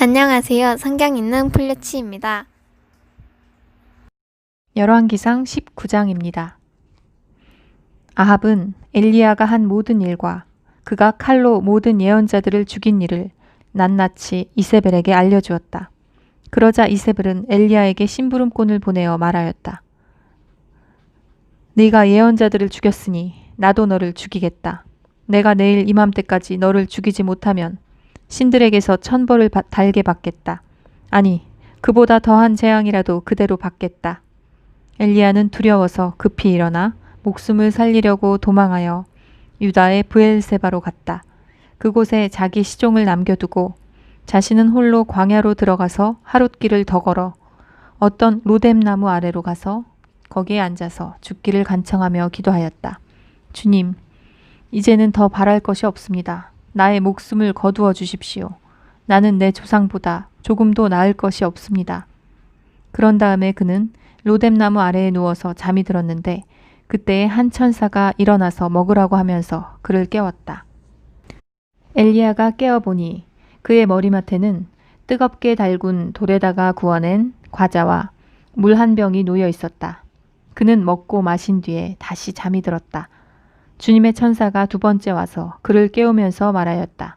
안녕하세요. 성경 있는 플루치입니다. 열왕기상 19장입니다. 아합은 엘리야가 한 모든 일과 그가 칼로 모든 예언자들을 죽인 일을 낱낱이 이세벨에게 알려주었다. 그러자 이세벨은 엘리야에게 심부름꾼을 보내어 말하였다. 네가 예언자들을 죽였으니 나도 너를 죽이겠다. 내가 내일 이맘때까지 너를 죽이지 못하면 신들에게서 천벌을 받- 달게 받겠다. 아니, 그보다 더한 재앙이라도 그대로 받겠다. 엘리야는 두려워서 급히 일어나 목숨을 살리려고 도망하여 유다의 브엘세바로 갔다. 그곳에 자기 시종을 남겨두고 자신은 홀로 광야로 들어가서 하룻길을 더 걸어 어떤 로뎀나무 아래로 가서 거기에 앉아서 죽기를 간청하며 기도하였다. 주님, 이제는 더 바랄 것이 없습니다. 나의 목숨을 거두어 주십시오. 나는 내 조상보다 조금도 나을 것이 없습니다. 그런 다음에 그는 로뎀나무 아래에 누워서 잠이 들었는데 그때에 한 천사가 일어나서 먹으라고 하면서 그를 깨웠다. 엘리야가 깨어보니 그의 머리맡에는 뜨겁게 달군 돌에다가 구워낸 과자와 물 한 병이 놓여 있었다. 그는 먹고 마신 뒤에 다시 잠이 들었다. 주님의 천사가 두 번째 와서 그를 깨우면서 말하였다.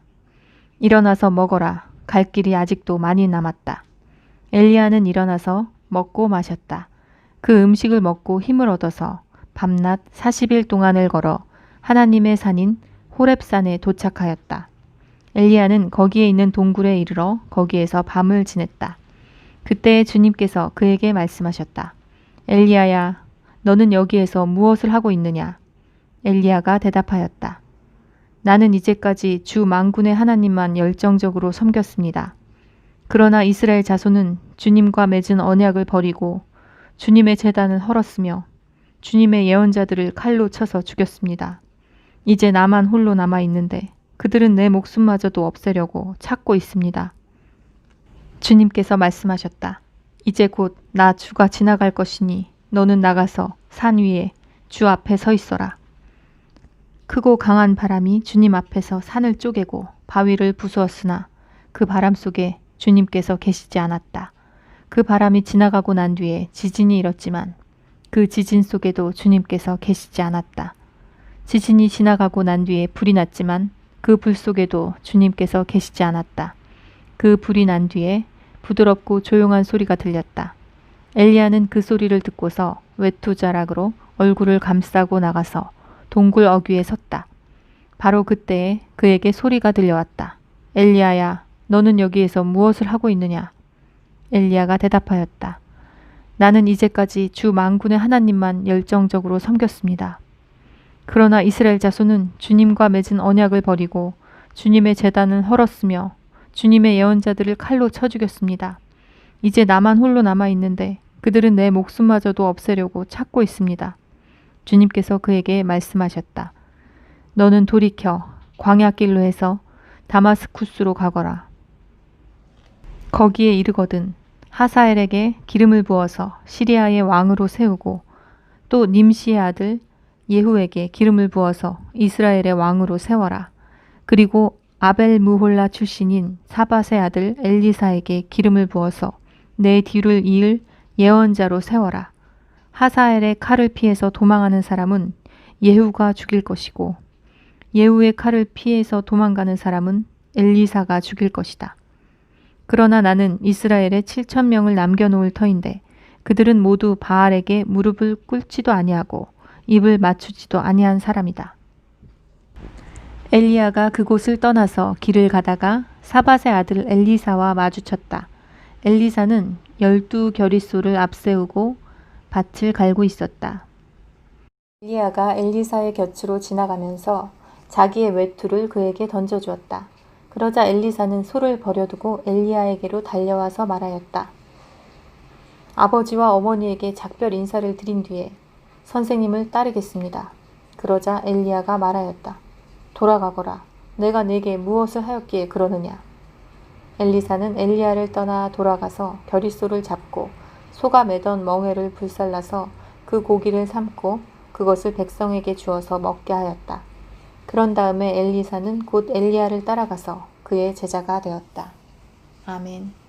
일어나서 먹어라. 갈 길이 아직도 많이 남았다. 엘리야는 일어나서 먹고 마셨다. 그 음식을 먹고 힘을 얻어서 밤낮 40일 동안을 걸어 하나님의 산인 호렙산에 도착하였다. 엘리야는 거기에 있는 동굴에 이르러 거기에서 밤을 지냈다. 그때 주님께서 그에게 말씀하셨다. 엘리야야, 너는 여기에서 무엇을 하고 있느냐? 엘리야가 대답하였다. 나는 이제까지 주 만군의 하나님만 열정적으로 섬겼습니다. 그러나 이스라엘 자손은 주님과 맺은 언약을 버리고 주님의 재단을 헐었으며 주님의 예언자들을 칼로 쳐서 죽였습니다. 이제 나만 홀로 남아 있는데 그들은 내 목숨마저도 없애려고 찾고 있습니다. 주님께서 말씀하셨다. 이제 곧 나 주가 지나갈 것이니 너는 나가서 산 위에 주 앞에 서 있어라. 크고 강한 바람이 주님 앞에서 산을 쪼개고 바위를 부수었으나 그 바람 속에 주님께서 계시지 않았다. 그 바람이 지나가고 난 뒤에 지진이 일었지만 그 지진 속에도 주님께서 계시지 않았다. 지진이 지나가고 난 뒤에 불이 났지만 그 불 속에도 주님께서 계시지 않았다. 그 불이 난 뒤에 부드럽고 조용한 소리가 들렸다. 엘리야는 그 소리를 듣고서 외투자락으로 얼굴을 감싸고 나가서 동굴 어귀에 섰다. 바로 그때에 그에게 소리가 들려왔다. 엘리야야, 너는 여기에서 무엇을 하고 있느냐? 엘리야가 대답하였다. 나는 이제까지 주 만군의 하나님만 열정적으로 섬겼습니다. 그러나 이스라엘 자손은 주님과 맺은 언약을 버리고 주님의 재단을 헐었으며 주님의 예언자들을 칼로 쳐 죽였습니다. 이제 나만 홀로 남아 있는데 그들은 내 목숨마저도 없애려고 찾고 있습니다. 주님께서 그에게 말씀하셨다. 너는 돌이켜 광야길로 해서 다마스쿠스로 가거라. 거기에 이르거든 하사엘에게 기름을 부어서 시리아의 왕으로 세우고 또 님시의 아들 예후에게 기름을 부어서 이스라엘의 왕으로 세워라. 그리고 아벨 무홀라 출신인 사밧의 아들 엘리사에게 기름을 부어서 내 뒤를 이을 예언자로 세워라. 하사엘의 칼을 피해서 도망하는 사람은 예후가 죽일 것이고 예후의 칼을 피해서 도망가는 사람은 엘리사가 죽일 것이다. 그러나 나는 이스라엘에 7천 명을 남겨놓을 터인데 그들은 모두 바알에게 무릎을 꿇지도 아니하고 입을 맞추지도 아니한 사람이다. 엘리야가 그곳을 떠나서 길을 가다가 사밧의 아들 엘리사와 마주쳤다. 엘리사는 열두 겨릿소를 앞세우고 밭을 갈고 있었다. 엘리야가 엘리사의 곁으로 지나가면서 자기의 외투를 그에게 던져주었다. 그러자 엘리사는 소를 버려두고 엘리야에게로 달려와서 말하였다. 아버지와 어머니에게 작별 인사를 드린 뒤에 선생님을 따르겠습니다. 그러자 엘리야가 말하였다. 돌아가거라. 내가 네게 무엇을 하였기에 그러느냐. 엘리사는 엘리야를 떠나 돌아가서 겨릿소를 잡고 소가 매던 멍에를 불살라서 그 고기를 삶고 그것을 백성에게 주어서 먹게 하였다. 그런 다음에 엘리사는 곧 엘리야를 따라가서 그의 제자가 되었다. 아멘.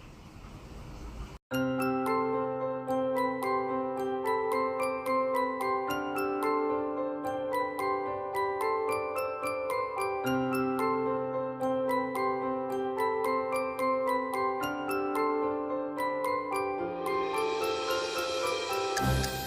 Bye.